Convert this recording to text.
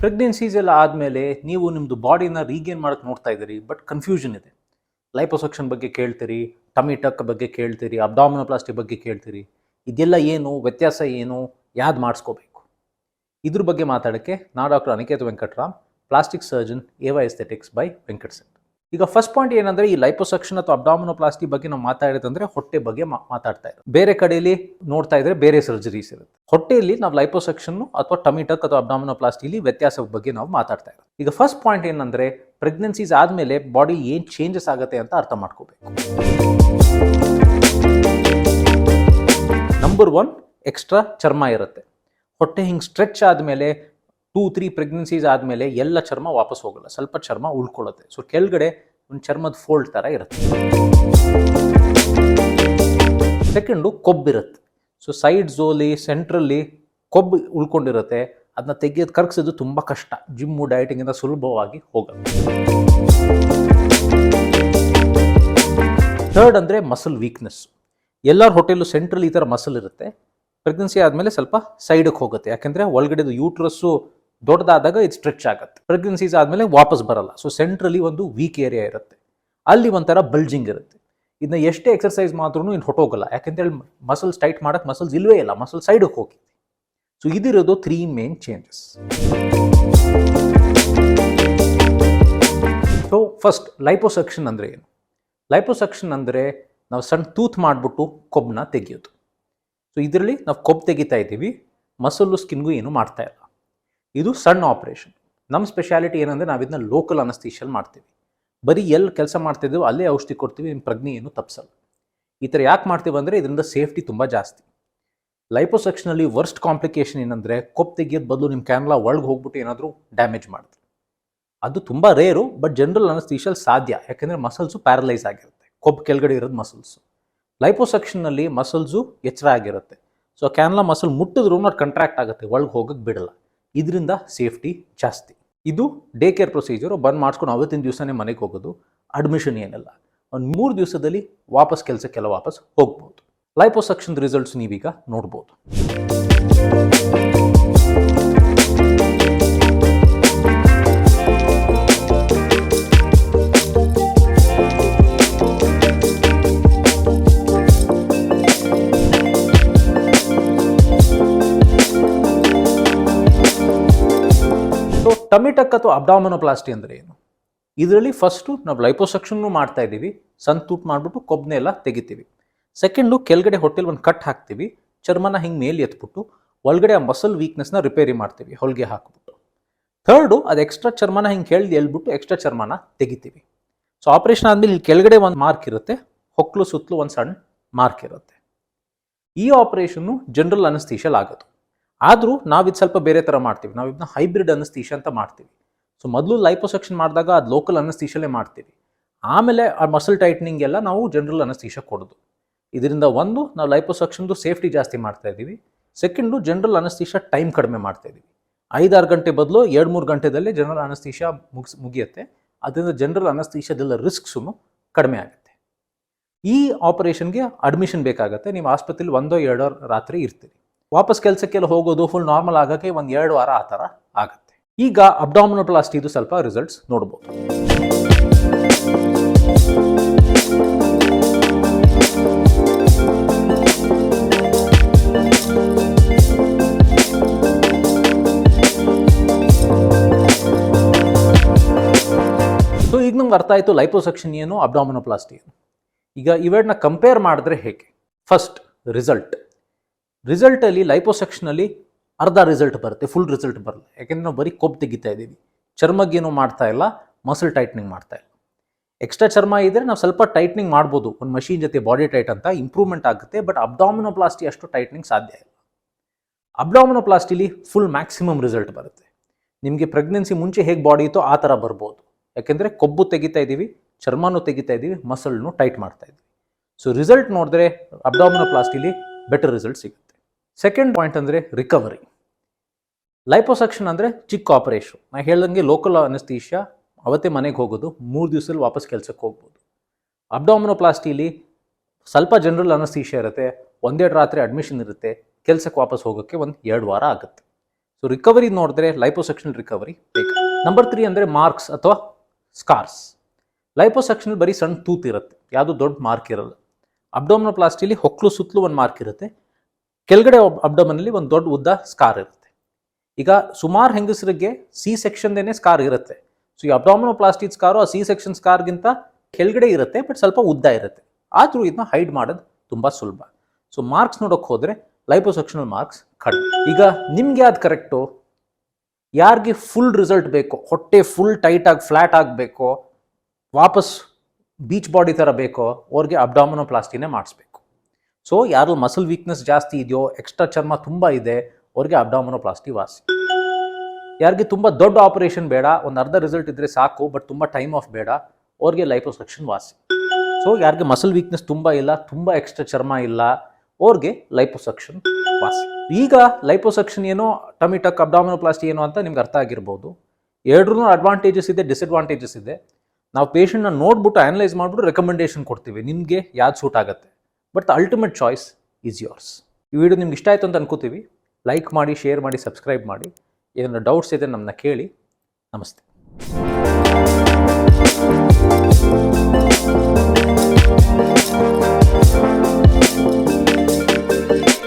Pregnancies ಎಲ್ಲ ಆದಮೇಲೆ ನೀವು ನಿಮ್ಮದು ಬಾಡಿನ ರೀಗೇನ್ ಮಾಡೋಕ್ಕೆ ನೋಡ್ತಾ ಇದ್ದೀರಿ, ಬಟ್ ಕನ್ಫ್ಯೂಷನ್ ಇದೆ. ಲೈಪೋಸಕ್ಷನ್ ಬಗ್ಗೆ ಕೇಳ್ತೀರಿ ಟಮಿಟಕ್ ಬಗ್ಗೆ ಕೇಳ್ತೀರಿ ಅಬ್ಡಾಮಿನೋಪ್ಲಾಸ್ಟಿ ಬಗ್ಗೆ ಕೇಳ್ತೀರಿ, ಇದೆಲ್ಲ ಏನು, ವ್ಯತ್ಯಾಸ ಏನು, ಯಾವ್ದು ಮಾಡಿಸ್ಕೋಬೇಕು? ಇದ್ರ ಬಗ್ಗೆ ಮಾತಾಡೋಕ್ಕೆ ನಾ doctor Aniket Venkatram, plastic surgeon Eva aesthetics by Venkat set ಈಗ ಫಸ್ಟ್ ಪಾಯಿಂಟ್ ಏನಂದ್ರೆ ಈ ಲೈಪೋಸಕ್ಷನ್ ಅಥವಾ ಅಬ್ಡಾಮಿನೋಪ್ಲಾಸ್ಟಿ ಬಗ್ಗೆ ನಾವು ಮಾತಾಡಿದಂದ್ರೆ ಹೊಟ್ಟೆ ಬಗ್ಗೆ ಮಾತಾಡ್ತಾ ಇರೋದು. ಬೇರೆ ಕಡೆಯಲ್ಲಿ ನೋಡ್ತಾ ಇದ್ರೆ ಬೇರೆ ಸರ್ಜರೀಸ್ ಇರುತ್ತೆ. ಹೊಟ್ಟೆಯಲ್ಲಿ ನಾವು ಲೈಪೋಸಕ್ಷನ್ ಅಥವಾ ಟಮಿಟಕ್ ಅಥವಾ ಅಬ್ಡಾಮಿನೋಪ್ಲಾಸ್ಟಿಲಿ ವ್ಯತ್ಯಾಸದ ಬಗ್ಗೆ ನಾವು ಮಾತಾಡ್ತಾ ಇರೋದು. ಈಗ ಫಸ್ಟ್ ಪಾಯಿಂಟ್ ಏನಂದ್ರೆ ಪ್ರೆಗ್ನೆನ್ಸೀಸ್ ಆದಮೇಲೆ ಬಾಡಿ ಏನು ಚೇಂಜಸ್ ಆಗುತ್ತೆ ಅಂತ ಅರ್ಥ ಮಾಡ್ಕೋಬೇಕು. ನಂಬರ್ ಒನ್ ಎಕ್ಸ್ಟ್ರಾ ಚರ್ಮ ಇರುತ್ತೆ. ಹೊಟ್ಟೆ ಹಿಂಗೆ ಸ್ಟ್ರೆಚ್ ಆದಮೇಲೆ ಟೂ ತ್ರೀ ಪ್ರೆಗ್ನೆನ್ಸೀಸ್ ಆದಮೇಲೆ ಎಲ್ಲ ಚರ್ಮ ವಾಪಸ್ ಹೋಗಲ್ಲ, ಸ್ವಲ್ಪ ಚರ್ಮ ಉಳ್ಕೊಳ್ಳುತ್ತೆ. ಸೊ ಕೆಳಗಡೆ ಒಂದು ಚರ್ಮದ ಫೋಲ್ಡ್ ಥರ ಇರುತ್ತೆ. ಸೆಕೆಂಡು ಕೊಬ್ಬಿರುತ್ತೆ. ಸೊ ಸೈಡ್ ಝೋಲಿ ಸೆಂಟ್ರಲ್ಲಿ ಕೊಬ್ಬು ಉಳ್ಕೊಂಡಿರುತ್ತೆ. ಅದನ್ನ ತೆಗೆಯೋದು ಕರ್ಗಿಸೋದು ತುಂಬ ಕಷ್ಟ. ಜಿಮ್ಮು ಡಯಟಿಂಗಿಂದ ಸುಲಭವಾಗಿ ಹೋಗಲ್ಲ. ಥರ್ಡ್ ಅಂದರೆ ಮಸಲ್ ವೀಕ್ನೆಸ್ ಎಲ್ಲರ ಹೋಟೆಲು ಸೆಂಟ್ರಲ್ಲಿ ಈ ಥರ ಮಸಲ್ ಇರುತ್ತೆ. ಪ್ರೆಗ್ನೆನ್ಸಿ ಆದಮೇಲೆ ಸ್ವಲ್ಪ ಸೈಡಿಗೆ ಹೋಗುತ್ತೆ. ಯಾಕೆಂದರೆ ಒಳಗಡೆದು ಯೂಟ್ರಸ್ಸು ದೊಡ್ಡದಾದಾಗ ಇದು ಸ್ಟ್ರೆಚ್ ಆಗುತ್ತೆ. ಪ್ರೆಗ್ನೆನ್ಸೀಸ್ ಆದಮೇಲೆ ವಾಪಸ್ ಬರಲ್ಲ. ಸೊ ಸೆಂಟ್ರಲ್ಲಿ ಒಂದು ವೀಕ್ ಏರಿಯಾ ಇರುತ್ತೆ. ಅಲ್ಲಿ ಒಂಥರ ಬಲ್ಜಿಂಗ್ ಇರುತ್ತೆ. ಇದನ್ನ ಎಷ್ಟೇ ಎಕ್ಸರ್ಸೈಸ್ ಮಾತ್ರೂ ಇನ್ನು ಹೊಟ್ಟೋಗಲ್ಲ. ಯಾಕೆಂತೇಳಿ ಮಸಲ್ಸ್ ಟೈಟ್ ಮಾಡೋಕ್ಕೆ ಮಸಲ್ಸ್ ಇಲ್ವೇ ಇಲ್ಲ. ಮಸಲ್ ಸೈಡಿಗೆ ಹೋಗಿ. So ಇದಿರೋದು three main changes so first liposuction ಅಂದರೆ ಏನು? ಲೈಪೋಸಕ್ಷನ್ ಅಂದರೆ ನಾವು ಸಣ್ಣ ತೂತ್ ಮಾಡಿಬಿಟ್ಟು ಕೊಬ್ಬನ್ನ ತೆಗೆಯೋದು. ಸೊ ಇದರಲ್ಲಿ ನಾವು ಕೊಬ್ಬು ತೆಗಿತಾ ಇದ್ದೀವಿ. ಮಸಲ್ಲು ಸ್ಕಿನ್ಗೂ ಏನು ಮಾಡ್ತಾ ಇಲ್ಲ. ಇದು ಸಣ್ಣ ಆಪರೇಷನ್ ನಮ್ಮ ಸ್ಪೆಷಾಲಿಟಿ ಏನಂದರೆ ನಾವು ಇದನ್ನ ಲೋಕಲ್ ಅನಸ್ತೀಶಲ್ ಮಾಡ್ತೀವಿ. ಬರೀ ಎಲ್ಲಿ ಕೆಲಸ ಮಾಡ್ತಿದ್ದೀವೋ ಅಲ್ಲೇ ಔಷಧಿ ಕೊಡ್ತೀವಿ ನಿಮ್ಮ ಪ್ರಜ್ಞೆ ಏನು ತಪ್ಸಲ್ಲ. ಈ ಥರ ಯಾಕೆ ಮಾಡ್ತೀವಿ ಅಂದರೆ ಇದರಿಂದ ಸೇಫ್ಟಿ ತುಂಬ ಜಾಸ್ತಿ. ಲೈಪೋಸೆಕ್ಷನಲ್ಲಿ ವರ್ಸ್ಟ್ ಕಾಂಪ್ಲಿಕೇಶನ್ ಏನಂದರೆ ಕೊಪ್ಪ ತೆಗಿಯೋದು ಬದಲು ನಿಮ್ಮ ಕ್ಯಾನ್ಲಾ ಒಳಗೆ ಹೋಗ್ಬಿಟ್ಟು ಏನಾದರೂ ಡ್ಯಾಮೇಜ್ ಮಾಡ್ತೀವಿ. ಅದು ತುಂಬ ರೇರು ಬಟ್ ಜನರಲ್ ಅನಸ್ತೀಶಲ್ ಸಾಧ್ಯ. ಯಾಕೆಂದರೆ ಮಸಲ್ಸು ಪ್ಯಾರಲೈಸ್ ಆಗಿರುತ್ತೆ. ಕೊಬ್ಬು ಕೆಳಗಡೆ ಇರೋದು ಮಸಲ್ಸು ಲೈಪೋಸೆಕ್ಷನಲ್ಲಿ ಮಸಲ್ಸು ಎಚ್ಚರ ಆಗಿರುತ್ತೆ. ಸೊ ಕ್ಯಾನ್ಲಾ ಮಸಲ್ ಮುಟ್ಟಿದ್ರೂ ಅದು ಕಂಟ್ರಾಕ್ಟ್ ಆಗುತ್ತೆ. ಒಳಗೆ ಹೋಗಕ್ಕೆ ಬಿಡಲ್ಲ. ಇದರಿಂದ ಸೇಫ್ಟಿ ಜಾಸ್ತಿ. ಇದು ಡೇ ಕೇರ್ ಪ್ರೊಸೀಜರು ಬಂದ್ ಮಾಡಿಸ್ಕೊಂಡು ಅವತ್ತಿನ ದಿವಸನೇ ಮನೆಗೆ ಹೋಗೋದು ಅಡ್ಮಿಷನ್ ಏನಿಲ್ಲ. ಒಂದು ಮೂರು ದಿವಸದಲ್ಲಿ ವಾಪಸ್ ಕೆಲಸಕ್ಕೆಲ್ಲ ವಾಪಸ್ ಹೋಗ್ಬೋದು. ಲೈಪೋಸಕ್ಷನ್ ರಿಸಲ್ಟ್ಸ್ ನೀವೀಗ ನೋಡ್ಬೋದು. ಸೊ ಟಮಿಟಕ್ ಅಥವಾ ಅಬ್ಡಾಮನೋಪ್ಲಾಸ್ಟಿ ಅಂದರೆ ಏನು? ಇದರಲ್ಲಿ ಫಸ್ಟು ನಾವು ಲೈಪೋಸಕ್ಷನ್ನು ಮಾಡ್ತಾ ಇದ್ದೀವಿ. ಸನ್ ತೂಟ್ ಮಾಡಿಬಿಟ್ಟು ಕೊಬ್ಬನೆಲ್ಲ ತೆಗಿತೀವಿ. ಸೆಕೆಂಡು ಕೆಳಗಡೆ ಹೊಟ್ಟೆಲಿ ಒಂದು ಕಟ್ ಹಾಕ್ತೀವಿ. ಚರ್ಮನ ಹಿಂಗೆ ಮೇಲೆ ಎತ್ಬಿಟ್ಟು ಒಳಗಡೆ ಆ ಮಸಲ್ ವೀಕ್ನೆಸ್ನ ರಿಪೇರಿ ಮಾಡ್ತೀವಿ, ಹೊಲಿಗೆ ಹಾಕ್ಬಿಟ್ಟು. ಥರ್ಡು ಅದು ಎಕ್ಸ್ಟ್ರಾ ಚರ್ಮನ ಹಿಂಗೆ ಕೇಳಿದ್ ಎಲ್ಬಿಟ್ಟು ಎಕ್ಸ್ಟ್ರಾ ಚರ್ಮನ ತೆಗಿತೀವಿ. ಸೊ ಆಪರೇಷನ್ ಆದಮೇಲೆ ಇಲ್ಲಿ ಕೆಳಗಡೆ ಒಂದು ಮಾರ್ಕ್ ಇರುತ್ತೆ ಹೊಕ್ಕಲು ಸುತ್ತಲೂ ಒಂದು ಸಣ್ಣ ಮಾರ್ಕ್ ಇರುತ್ತೆ. ಈ ಆಪರೇಷನ್ನು ಜನರಲ್ ಅನಸ್ತೀಶಲ್ ಆಗೋದು. ಆದರೂ ನಾವು ಇದು ಸ್ವಲ್ಪ ಬೇರೆ ಥರ ಮಾಡ್ತೀವಿ. ನಾವು ಇದನ್ನ ಹೈಬ್ರಿಡ್ ಅನಸ್ತೀಶ ಅಂತ ಮಾಡ್ತೀವಿ. ಸೊ ಮೊದಲು ಲೈಪೋಸೆಕ್ಷನ್ ಮಾಡಿದಾಗ ಅದು ಲೋಕಲ್ ಅನಸ್ತೀಶಲ್ಲೇ ಮಾಡ್ತೀವಿ. ಆಮೇಲೆ ಆ ಮಸಲ್ ಟೈಟ್ನಿಂಗ್ ಎಲ್ಲ ನಾವು ಜನರಲ್ ಅನಸ್ತೀಶ ಕೊಡೋದು. ಇದರಿಂದ ಒಂದು, ನಾವು ಲೈಪೋಸೆಕ್ಷನ್ದು ಸೇಫ್ಟಿ ಜಾಸ್ತಿ ಮಾಡ್ತಾ ಇದ್ದೀವಿ ಸೆಕೆಂಡು ಜನರಲ್ ಅನಸ್ತೀಶ ಟೈಮ್ ಕಡಿಮೆ ಮಾಡ್ತಾ ಇದ್ದೀವಿ ಐದಾರು ಗಂಟೆ ಬದಲು ಎರಡು, ಮೂರು ಗಂಟೆದಲ್ಲೇ ಜನರಲ್ ಅನಸ್ತೀಶ ಮುಗಿಸ್, ಮುಗಿಯುತ್ತೆ. ಅದರಿಂದ ಜನರಲ್ ಅನಸ್ತೀಶದೆಲ್ಲ ರಿಸ್ಕ್ಸೂ ಕಡಿಮೆ ಆಗುತ್ತೆ. ಈ ಆಪರೇಷನ್ಗೆ ಅಡ್ಮಿಷನ್ ಬೇಕಾಗುತ್ತೆ. ನೀವು ಆಸ್ಪತ್ರೆಲಿ ಒಂದೋ ಎರಡೋ ರಾತ್ರಿ ಇರ್ತೀರಿ. ವಾಪಸ್ ಕೆಲಸಕ್ಕೆಲ್ಲ ಹೋಗೋದು ಫುಲ್ ನಾರ್ಮಲ್ ಆಗೋಕ್ಕೆ ಒಂದು ಎರಡು ವಾರ ಆ ಥರ ಆಗುತ್ತೆ. ಈಗ ಅಬ್ಡಾಮಿನೋಪ್ಲಾಸ್ಟಿದು ಸ್ವಲ್ಪ ರಿಸಲ್ಟ್ಸ್ ನೋಡ್ಬೋದು. ಸೊ ಈಗ ನಮ್ಗೆ ಅರ್ಥ ಆಯಿತು ಲೈಪೋಸೆಕ್ಷನ್ ಏನು ಅಬ್ಡಾಮಿನೋಪ್ಲಾಸ್ಟಿ ಏನು ಈಗ ಇವೆರಡನ್ನ ಕಂಪೇರ್ ಮಾಡಿದ್ರೆ ಹೇಗೆ? ಫಸ್ಟ್ ರಿಸಲ್ಟ್ ರಿಸಲ್ಟಲ್ಲಿ ಲೈಪೋಸೆಕ್ಷನಲ್ಲಿ ಅರ್ಧ ರಿಸಲ್ಟ್ ಬರುತ್ತೆ ಫುಲ್ ರಿಸಲ್ಟ್ ಬರಲ್ಲ ಯಾಕೆಂದರೆ ನಾವು ಬರೀ ಕೊಬ್ಬು ತೆಗಿತಾ ಇದ್ದೀವಿ. ಚರ್ಮಗೇನು ಮಾಡ್ತಾ ಇಲ್ಲ ಮಸಲ್ ಟೈಟ್ನಿಂಗ್ ಮಾಡ್ತಾ ಇಲ್ಲ. ಎಕ್ಸ್ಟ್ರಾ ಚರ್ಮ ಇದ್ದರೆ ನಾವು ಸ್ವಲ್ಪ ಟೈಟ್ನಿಂಗ್ ಮಾಡ್ಬೋದು. ಒಂದು ಮಷೀನ್ ಜೊತೆ ಬಾಡಿ ಟೈಟ್ ಅಂತ ಇಂಪ್ರೂವ್ಮೆಂಟ್ ಆಗುತ್ತೆ ಬಟ್ ಅಬ್ಡಾಮಿನೋಪ್ಲಾಸ್ಟಿ ಅಷ್ಟು ಟೈಟ್ನಿಂಗ್ ಸಾಧ್ಯ ಇಲ್ಲ. ಅಬ್ಡಾಮಿನೋಪ್ಲಾಸ್ಟಿಲಿ ಫುಲ್ ಮ್ಯಾಕ್ಸಿಮಮ್ ರಿಸಲ್ಟ್ ಬರುತ್ತೆ. ನಿಮಗೆ ಪ್ರೆಗ್ನೆನ್ಸಿ ಮುಂಚೆ ಹೇಗೆ ಬಾಡಿ ಇತ್ತೋ ಆ ಥರ ಬರ್ಬೋದು. ಯಾಕೆಂದರೆ ಕೊಬ್ಬು ತೆಗಿತಾ ಇದ್ದೀವಿ, ಚರ್ಮನೂ ತೆಗಿತಾ ಇದ್ದೀವಿ ಮಸಲ್ನು ಟೈಟ್ ಮಾಡ್ತಾ ಇದ್ದೀವಿ. ಸೊ ರಿಸಲ್ಟ್ ನೋಡಿದ್ರೆ ಅಬ್ಡಾಮಿನೋಪ್ಲಾಸ್ಟಿಲಿ ಬೆಟರ್ ರಿಸಲ್ಟ್ ಸಿಗುತ್ತೆ. ಸೆಕೆಂಡ್ ಪಾಯಿಂಟ್ ಅಂದರೆ ರಿಕವರಿ ಲೈಪೋಸಕ್ಷನ್ ಅಂದರೆ ಚಿಕ್ಕ ಆಪರೇಷನ್ ನಾನು ಹೇಳ್ದಂಗೆ ಲೋಕಲ್ ಅನಸ್ತೀಶಿಯಾ ಅವತ್ತೇ ಮನೆಗೆ ಹೋಗೋದು, ಮೂರು ದಿವಸದಲ್ಲಿ ವಾಪಸ್ ಕೆಲಸಕ್ಕೆ ಹೋಗ್ಬೋದು. ಅಬ್ಡಾಮಿನೋಪ್ಲಾಸ್ಟಿಲಿ ಸ್ವಲ್ಪ ಜನರಲ್ ಅನಸ್ತೀಶಿಯಾ ಇರುತ್ತೆ, ಒಂದೆರಡು ರಾತ್ರಿ ಅಡ್ಮಿಷನ್ ಇರುತ್ತೆ ಕೆಲಸಕ್ಕೆ ವಾಪಸ್ ಹೋಗೋಕ್ಕೆ ಒಂದು ಎರಡು ವಾರ ಆಗುತ್ತೆ. ಸೊ ರಿಕವರಿ ನೋಡಿದ್ರೆ ಲೈಪೋಸೆಕ್ಷನ್ ರಿಕವರಿ ಬೇಕು ನಂಬರ್ ತ್ರೀ ಅಂದರೆ ಮಾರ್ಕ್ಸ್ ಅಥವಾ ಸ್ಕಾರ್ಸ್ ಲೈಪೋಸೆಕ್ಷನ್ ಬರೀ ಸಣ್ಣ ತೂತ್ ಇರುತ್ತೆ, ಯಾವುದು ದೊಡ್ಡ ಮಾರ್ಕ್ ಇರಲ್ಲ. ಅಬ್ಡೋಮಿನೋಪ್ಲಾಸ್ಟಿಲಿ ಹೊಕ್ಕಲು ಸುತ್ತಲೂ ಒಂದು ಮಾರ್ಕ್ ಇರುತ್ತೆ ಕೆಳಗಡೆ ಅಬ್ಡೋಮನಲ್ಲಿ ಒಂದು ದೊಡ್ಡ ಉದ್ದ ಸ್ಕಾರ್ ಇರುತ್ತೆ. ಈಗ ಸುಮಾರು ಹೆಂಗಸರಿಗೆ ಸಿ ಸೆಕ್ಷನ್ದೇನೆ ಸ್ಕಾರ್ ಇರುತ್ತೆ. ಸೊ ಈ ಅಬ್ಡಾಮಿನೋಪ್ಲಾಸ್ಟಿಕ್ ಸ್ಕಾರು ಆ ಸಿ ಸೆಕ್ಷನ್ ಸ್ಕಾರ್ಗಿಂತ ಕೆಳಗಡೆ ಇರುತ್ತೆ ಬಟ್ ಸ್ವಲ್ಪ ಉದ್ದ ಇರುತ್ತೆ. ಆದರೂ ಇದನ್ನ ಹೈಡ್ ಮಾಡೋದು ತುಂಬ ಸುಲಭ. ಸೊ ಮಾರ್ಕ್ಸ್ ನೋಡೋಕೆ ಹೋದರೆ ಲೈಪೋಸೆಕ್ಷನಲ್ ಮಾರ್ಕ್ಸ್ ಕಡಿಮೆ. ಈಗ ನಿಮ್ಗೆ ಯಾವ್ದು ಕರೆಕ್ಟು ಯಾರಿಗೆ ಫುಲ್ ರಿಸಲ್ಟ್ ಬೇಕೋ, ಹೊಟ್ಟೆ ಫುಲ್ ಟೈಟಾಗಿ ಫ್ಲ್ಯಾಟ್ ಆಗಬೇಕು ವಾಪಸ್ ಬೀಚ್ ಬಾಡಿ ಥರ ಬೇಕೋ, ಅವ್ರಿಗೆ ಅಬ್ಡಾಮಿನೋಪ್ಲಾಸ್ಟಿನೇ ಮಾಡಿಸ್ಬೇಕು. ಸೊ ಯಾರು ಮಸಲ್ ವೀಕ್ನೆಸ್ ಜಾಸ್ತಿ ಇದೆಯೋ ಎಕ್ಸ್ಟ್ರಾ ಚರ್ಮ ತುಂಬ ಇದೆ, ಅವ್ರಿಗೆ ಅಬ್ಡಾಮನೋಪ್ಲಾಸ್ಟಿ ವಾಸಿ. ಯಾರಿಗೆ ತುಂಬ ದೊಡ್ಡ ಆಪರೇಷನ್ ಬೇಡ, ಒಂದು ಅರ್ಧ ರಿಸಲ್ಟ್ ಇದ್ದರೆ ಸಾಕು ಬಟ್ ತುಂಬ ಟೈಮ್ ಆಫ್ ಬೇಡ, ಅವ್ರಿಗೆ ಲೈಪೋಸಕ್ಷನ್ ವಾಸಿ. ಸೊ ಯಾರಿಗೆ ಮಸಲ್ ವೀಕ್ನೆಸ್ ತುಂಬ ಇಲ್ಲ, ತುಂಬ ಎಕ್ಸ್ಟ್ರಾ ಚರ್ಮ ಇಲ್ಲ, ಅವ್ರಿಗೆ ಲೈಪೋಸಕ್ಷನ್ ವಾಸಿ. ಈಗ ಲೈಪೋಸಕ್ಷನ್ ಏನೋ ಟಮಿಟಕ್ ಅಬ್ಡಾಮಿನೋಪ್ಲಾಸ್ಟಿ ಏನೋ ಅಂತ ನಿಮ್ಗೆ ಅರ್ಥ ಆಗಿರ್ಬೋದು. ಎರಡರೂ ಅಡ್ವಾಂಟೇಜಸ್ ಇದೆ ಡಿಸ್ಅಡ್ವಾಂಟೇಜಸ್ ಇದೆ. ನಾವು ಪೇಷಂಟ್ನ ನೋಡ್ಬಿಟ್ಟು ಅನಲೈಸ್ ಮಾಡಿಬಿಟ್ಟು ರೆಕಮೆಂಡೇಶನ್ ಕೊಡ್ತೀವಿ, ನಿಮಗೆ ಯಾವ್ದು ಸೂಟ್ ಆಗುತ್ತೆ. But the ultimate choice is yours ಈ ವಿಡಿಯೋ ನಿಮ್ಗೆ ಇಷ್ಟ ಆಯಿತು ಅಂತ ಅನ್ಕೋತೀವಿ. ಲೈಕ್ ಮಾಡಿ ಶೇರ್ ಮಾಡಿ ಸಬ್ಸ್ಕ್ರೈಬ್ ಮಾಡಿ. ಏನಾದರೂ ಡೌಟ್ಸ್ ಇದೆ ನಮ್ಮನ್ನ ಕೇಳಿ. ನಮಸ್ತೆ.